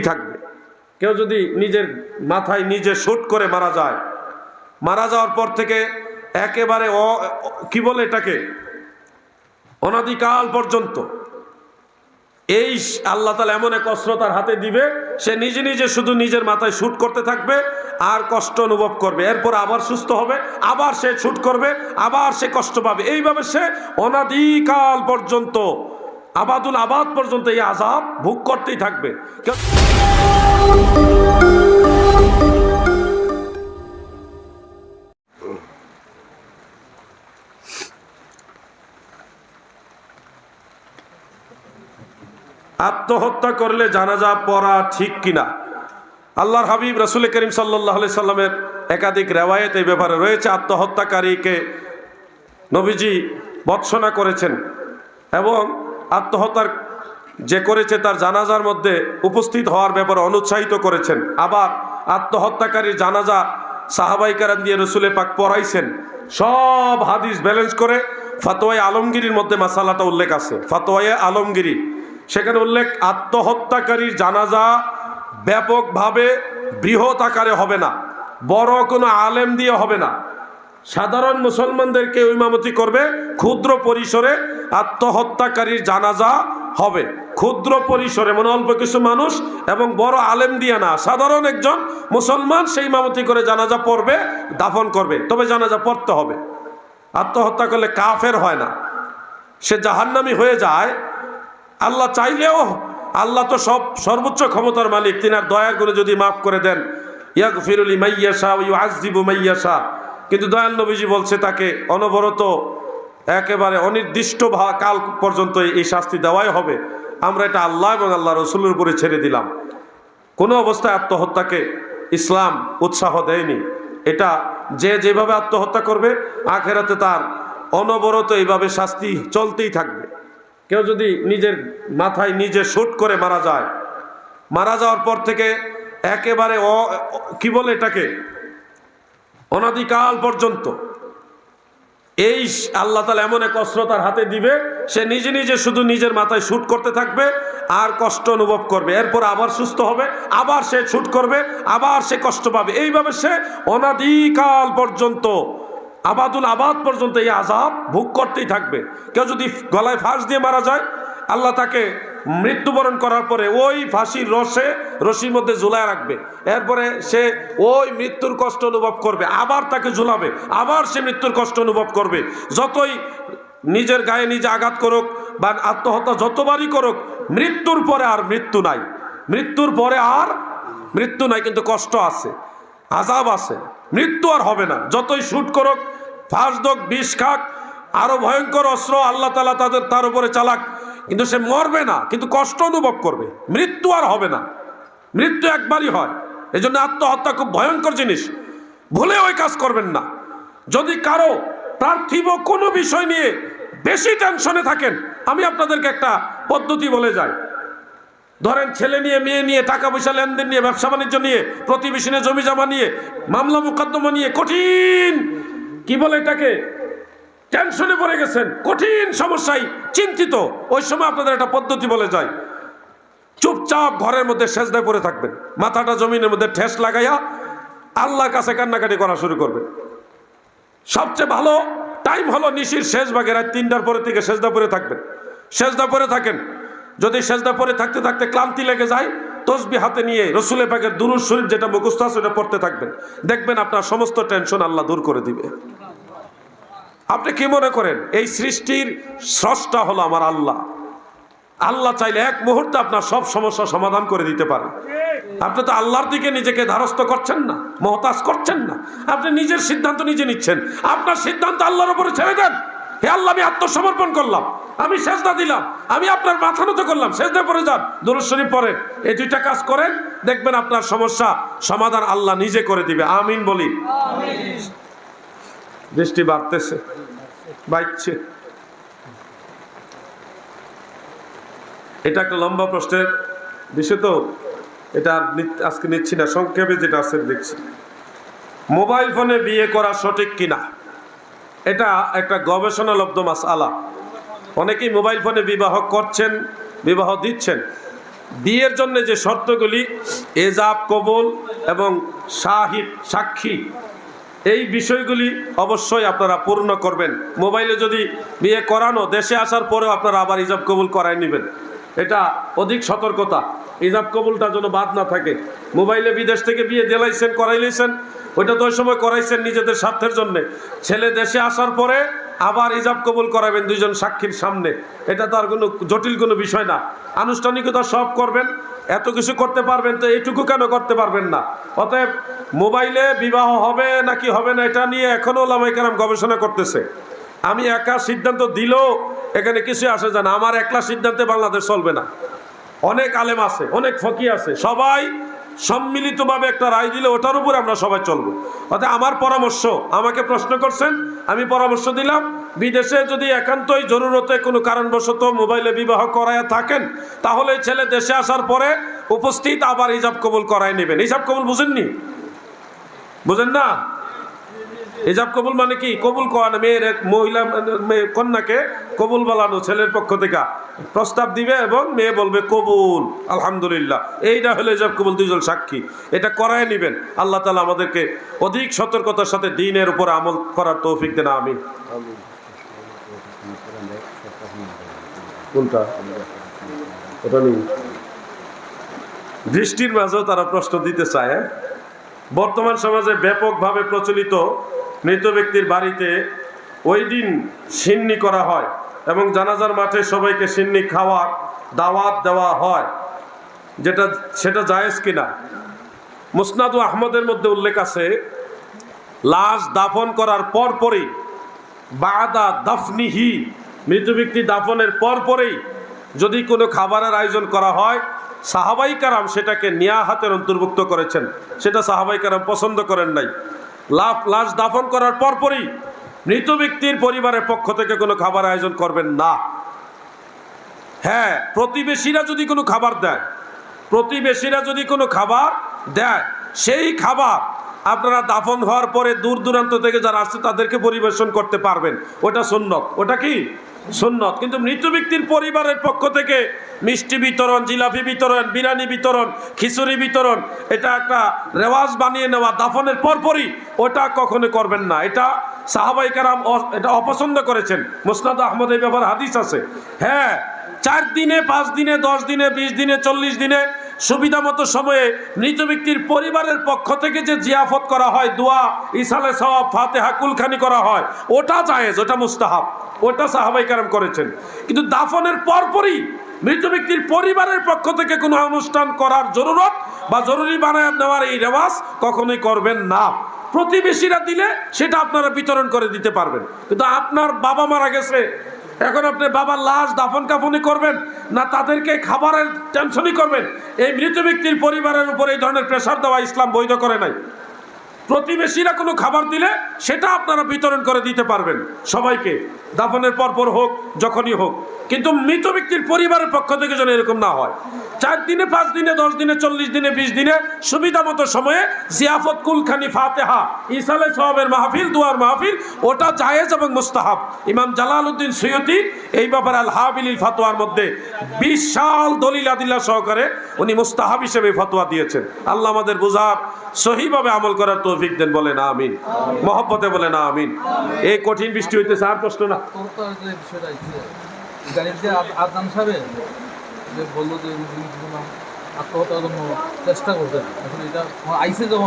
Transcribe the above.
থাকবে। কেউ যদি নিজের মাথায় নিজে শুট করে মারা যায়, মারা যাওয়ার পর থেকে একেবারে অ, কি বলে এটাকে? অনাদিকাল পর্যন্ত। এই আল্লাহ তালা এমন এক অস্ত্র তার হাতে দিবে, সে নিজে নিজে শুধু নিজের মাথায় শুট করতে থাকবে আর কষ্ট অনুভব করবে। এরপর আবার সুস্থ হবে, আবার সে শুট করবে, আবার সে কষ্ট পাবে। এইভাবে সে অনাদিকাল পর্যন্ত, আবাদুল আবাদ পর্যন্ত এই আজাব ভোগ করতেই থাকবে। কেউ- আত্মহত্যা করলে জানাজা পড়া ঠিক কিনা? আল্লাহর হাবিব রসুল করিম সাল্লাহ সাল্লামের একাধিক রেওয়ায়ত এই ব্যাপারে রয়েছে। আত্মহত্যাকারীকে নবীজি বৎসনা করেছেন এবং আত্মহত্যার যে করেছে তার জানাজার মধ্যে উপস্থিত হওয়ার ব্যাপারে অনুৎসাহিত করেছেন। আবার আত্মহত্যাকারীর জানাজা সাহাবাই কারাম দিয়ে রসুলে পাক পড়াইছেন। সব হাদিস ব্যালেন্স করে ফাতোয়াই আলমগিরির মধ্যে মাসালাটা উল্লেখ আছে। ফাতোয়াই আলমগিরি সেখানে উল্লেখ, আত্মহত্যাকারীর জানাজা ব্যাপকভাবে বৃহৎ আকারে হবে না। বড় কোনো আলেম দিয়ে হবে না। সাধারণ মুসলমানদেরকে ইমামতি করবে ক্ষুদ্র পরিসরে আত্মহত্যাকারীর জানাজা হবে। ক্ষুদ্র পরিসরে মানে অল্প কিছু মানুষ এবং বড় আলেম দিয়ে না। সাধারণ একজন মুসলমান সেই মামতি করে জানাজা পড়বে, দাফন করবে। তবে জানাজা পড়তে হবে। আত্মহত্যা করলে কাফের হয় না। সে জাহান্নামি হয়ে যায়। আল্লাহ চাইলেও, আল্লাহ তো সব সর্বোচ্চ ক্ষমতার মালিক। তিনি আর দয়া করে যদি মাফ করে দেন ইয়াক ফিরুলি মাইয়াশা ইউ আজিবু মাইয়াশা কিন্তু দয়াল নবীজি বলছে তাকে, অনবরত একেবারে অনির্দিষ্ট কাল পর্যন্ত এই শাস্তি দেওয়াই হবে। আমরা এটা আল্লাহ এবং আল্লাহ রসুলের উপরে ছেড়ে দিলাম। কোনো অবস্থায় আত্মহত্যাকে ইসলাম উৎসাহ দেয়নি। এটা যে যেভাবে আত্মহত্যা করবে, আখেরাতে তার অনবরত এইভাবে শাস্তি চলতেই থাকবে। কেউ যদি নিজের মাথায় নিজে শুট করে মারা যায়, মারা যাওয়ার পর থেকে একেবারে অ কি বলে এটাকে? অনাদিকাল পর্যন্ত এই আল্লাহ তালা এমন এক অস্ত্র তার হাতে দিবে, সে নিজে নিজে শুধু নিজের মাথায় শ্যুট করতে থাকবে আর কষ্ট অনুভব করবে। এরপর আবার সুস্থ হবে, আবার সে শ্যুট করবে, আবার সে কষ্ট পাবে। এইভাবে সে অনাদিকাল পর্যন্ত, আবাদুল আবাদ পর্যন্ত এই আজাব ভোগ করতেই থাকবে। কেউ যদি গলায় ফাঁস দিয়ে মারা যায়, আল্লাহ তাকে মৃত্যুবরণ করার পরে ওই ফাঁসির রসে, রশির মধ্যে ঝুলায় রাখবে। এরপরে সে ওই মৃত্যুর কষ্ট অনুভব করবে, আবার তাকে ঝুলাবে, আবার সে মৃত্যুর কষ্ট অনুভব করবে। যতই নিজের গায়ে নিজে আঘাত করুক বা আত্মহত্যা যতবারই করুক, মৃত্যুর পরে আর মৃত্যু নাই। মৃত্যুর পরে আর মৃত্যু নাই, কিন্তু কষ্ট আছে আজাব আছে। মৃত্যু আর হবে না। যতই শুট করুক, ফাঁস দোক, বিষ খাক, আরও ভয়ঙ্কর অস্ত্র আল্লাহ তালা তাদের, তার উপরে চালাক কিন্তু সে মরবে না, কিন্তু কষ্ট অনুভব করবে। মৃত্যু আর হবে না। মৃত্যু একবারই হয়। এই জন্য আত্মহত্যা খুব ভয়ঙ্কর জিনিস। ভুলে ওই কাজ করবেন না। যদি কারও পার্থিব কোনো বিষয় নিয়ে বেশি টেনশনে থাকেন, আমি আপনাদেরকে একটা পদ্ধতি বলে যাই। ধরেন ছেলে নিয়ে, মেয়ে নিয়ে টাকা পয়সা লেনদেন নিয়ে, ব্যবসা বাণিজ্য নিয়ে প্রতিবেশী জমি জমা নিয়ে মামলা মোকদ্দমা নিয়ে কঠিন, কি বলে এটাকে? টেনশনে পড়ে গেছেন। কঠিন সমস্যায় চিন্তিত। ওই সময় আপনাদের একটা পদ্ধতি বলে যায়। চুপচাপ ঘরের মধ্যে সেজদায় পড়ে থাকবেন। মাথাটা জমিনের মধ্যে ঠেস লাগাইয়া আল্লাহর কাছে কান্নাকাটি করা শুরু করবেন। সবচেয়ে ভালো টাইম হলো নিশির শেষ ভাগে রাত তিনটার পরে থেকে সেজদা পরে থাকবেন। সেজদা পরে থাকেন। যদি সেজদা পরে থাকতে থাকতে ক্লান্তি লেগে যায় তসবি হাতে নিয়ে রসুলের পাকের দুরুল শরীফ যেটা মুখস্থ আছে পড়তে থাকবেন। দেখবেন আপনার সমস্ত টেনশন আল্লাহ দূর করে দিবে। আপনি কি মনে করেন? এই সৃষ্টির স্রষ্টা হলো আমার আল্লাহ। আল্লাহ চাইলে এক মুহূর্তে আপনার সব সমস্যা সমাধান করে দিতে পারে। আপনি তো আল্লাহর দিকে নিজেকে ধারস্থ করছেন না, মহতাজ করছেন না। আপনি নিজের সিদ্ধান্ত নিজে নিচ্ছেন। আপনার সিদ্ধান্ত আল্লাহর উপরে ছেড়ে দেন। হে আল্লাহ, আমি আত্মসমর্পণ করলাম। আমি সেজদা দিলাম। আমি আপনার মাথা নত করলাম। সেজদা পরে যান। শরীফ পড়েন। এই দুইটা কাজ করেন। দেখবেন আপনার সমস্যা সমাধান আল্লাহ নিজে করে দিবে। আমিন বলি। বৃষ্টি বাড়তেছে, বাইচ্ছে। এটা একটা লম্বা প্রশ্নের বিষয় তো, এটা আজকে নিচ্ছি না, সংক্ষেপে যেটা আছে দেখছি মোবাইল ফোনে বিয়ে করা সঠিক কিনা? এটা একটা গবেষণালব্ধ মাস আলা অনেকেই মোবাইল ফোনে বিবাহ করছেন, বিবাহ দিচ্ছেন। বিয়ের জন্য যে শর্তগুলি, এজাব কবুল এবং শাহিদ সাক্ষী এই বিষয়গুলি অবশ্যই আপনারা পূর্ণ করবেন। মোবাইলে যদি বিয়ে করানো দেশে আসার পরেও আপনারা আবার ইজাব কবুল করাই নেবেন। এটা অধিক সতর্কতা। ইজাব কবুলটা যেন বাদ না থাকে। মোবাইলে বিদেশ থেকে বিয়ে দেলাইছেন, করাইলেছেন, ওইটা তো ওই সময় করাইছেন নিজেদের স্বার্থের জন্যে। ছেলে দেশে আসার পরে আবার ইজাব কবুল করাবেন দুইজন সাক্ষীর সামনে। এটা তো আর কোনো জটিল কোনো বিষয় না। আনুষ্ঠানিকতা সব করবেন, এত কিছু করতে পারবেন তো এইটুকু কেন করতে পারবেন না? অতএব মোবাইলে বিবাহ হবে নাকি হবে না, এটা নিয়ে এখনও ওলামাইকারাম গবেষণা করতেছে। আমি একা সিদ্ধান্ত দিলেও এখানে কিছু আসে যায় না। আমার একলা সিদ্ধান্তে বাংলাদেশ চলবে না। অনেক আলেম আছে, অনেক ফকি আছে। সবাই সম্মিলিতভাবে একটা রায় দিলে ওটার উপর আমরা সবাই চলবো। অর্থাৎ আমার পরামর্শ, আমাকে প্রশ্ন করছেন, আমি পরামর্শ দিলাম। বিদেশে যদি একান্তই জরুরতে কোনো কারণবশত মোবাইলে বিবাহ করায় থাকেন, তাহলে ছেলে দেশে আসার পরে উপস্থিত আবার হিসাব কবুল করায় নেবেন। হিসাব কবুল বুঝেননি? বুঝেন না? হিজাব কবুল মানে কি? কবুল করানো মেয়ের এক মহিলা কন্যাকে কবুল বলানো ছেলের পক্ষ থেকে। প্রস্তাব দিবে এবং মেয়ে বলবে, কবুল, আলহামদুলিল্লাহ। এইটা হলো হিজাব কবুল, দুইজন সাক্ষী। এটা করায় নেবেন। আল্লাহ তালা আমাদেরকে অধিক সতর্কতার সাথে দিনের উপর আমল করার তৌফিক দেন আমি বৃষ্টির মাঝেও তারা প্রশ্ন দিতে চায় হ্যাঁ? বর্তমান সমাজে ব্যাপকভাবে প্রচলিত মৃত ব্যক্তির বাড়িতে ওই দিন সিন্নি করা হয় এবং জানাজার মাঠে সবাইকে সিন্নি খাওয়ার দাওয়াত দেওয়া হয়। যেটা, সেটা জায়েজ কিনা? মুসনাদু আহমদের মধ্যে উল্লেখ আছে, লাশ দাফন করার পরপরই বাদা দাফনিহি, মৃত ব্যক্তি দাফনের পরপরেই যদি কোনো খাবারের আয়োজন করা হয়, সাহাবাই কারাম সেটাকে নিয়া হাতের অন্তর্ভুক্ত করেছেন। সেটা সাহাবাই কারাম পছন্দ করেন নাই। লাশ দাফন করার পরপরই মৃত ব্যক্তির পরিবারের পক্ষ থেকে কোনো খাবার আয়োজন করবেন না। হ্যাঁ প্রতিবেশীরা যদি কোনো খাবার দেয়, প্রতিবেশীরা যদি কোনো খাবার দেয়, সেই খাবার আপনারা দাফন হওয়ার পরে দূর দূরান্ত থেকে যারা আসছে, তাদেরকে পরিবেশন করতে পারবেন। ওটা সুন্নত। ওটা কি? সুন্নত। কিন্তু মৃত ব্যক্তির পরিবারের পক্ষ থেকে মিষ্টি বিতরণ, জিলাপি বিতরণ, বিরিয়ানি বিতরণ, খিচুড়ি বিতরণ, এটা একটা রেওয়াজ বানিয়ে নেওয়া, দাফনের পরপরই ওটা কখনো করবেন না। এটা সাহাবাই কারাম অ- এটা অপছন্দ করেছেন। মুসনাদ আহমদ এই ব্যাপারে হাদিস আছে। হ্যাঁ চার দিনে, পাঁচ দিনে, দশ দিনে, বিশ দিনে, চল্লিশ দিনে সুবিধা মতো সময়ে মৃত ব্যক্তির পরিবারের পক্ষ থেকে যে জিয়াফত করা হয়, দোয়া, ইসালে সব ফাতেহা, কুলখানি করা হয়, ওটা জায়েজ, ওটা মুস্তাহাব, ওটা সাহাবাই কারাম করেছেন। কিন্তু দাফনের পরপরই মৃত ব্যক্তির পরিবারের পক্ষ থেকে কোনো অনুষ্ঠান করার জরুরত বা জরুরি বানায় নেওয়ার এই রেওয়াজ কখনোই করবেন না। প্রতিবেশীরা দিলে সেটা আপনারা বিতরণ করে দিতে পারবেন। কিন্তু আপনার বাবা মারা গেছে এখন আপনি বাবার লাশ দাফন কাফনি করবেন না তাদেরকে খাবারের টেনশনই করবেন? এই মৃত ব্যক্তির পরিবারের উপর এই ধরনের প্রেশার দেওয়া ইসলাম বৈধ করে নাই। প্রতিবেশীরা কোনো খাবার দিলে সেটা আপনারা বিতরণ করে দিতে পারবেন সবাইকে। দাফনের পরপর হোক, যখনই হোক। কিন্তু মৃত ব্যক্তির পরিবারের পক্ষ থেকে যেন এরকম না হয়। চার দিনে, পাঁচ দিনে, দশ দিনে, চল্লিশ দিনে, বিশ দিনে সুবিধা মতো সময়ে জিয়াফত, কুলখানি, ফাতেহা ইসালে সবের মাহফিল, দুয়ার মাহফিল, ওটা জায়েজ এবং মুস্তাহাব। ইমাম জালাল উদ্দিন এই ব্যাপারে আল হাবিল ফাতোয়ার মধ্যে বিশাল দলিল আদিল্লা সহকারে উনি মুস্তাহাব হিসেবে ফতোয়া দিয়েছেন। আল্লাহ আমাদের বুঝার সহিভাবে আমল করার তৌফিক দেন বলে না আমিন। মহব্বতে বলে না আমিন। এই কঠিন বৃষ্টি হইতেছে আর প্রশ্ন না। যে বলল যে উনি চেষ্টা করতেন এখন এটা আইসে যখন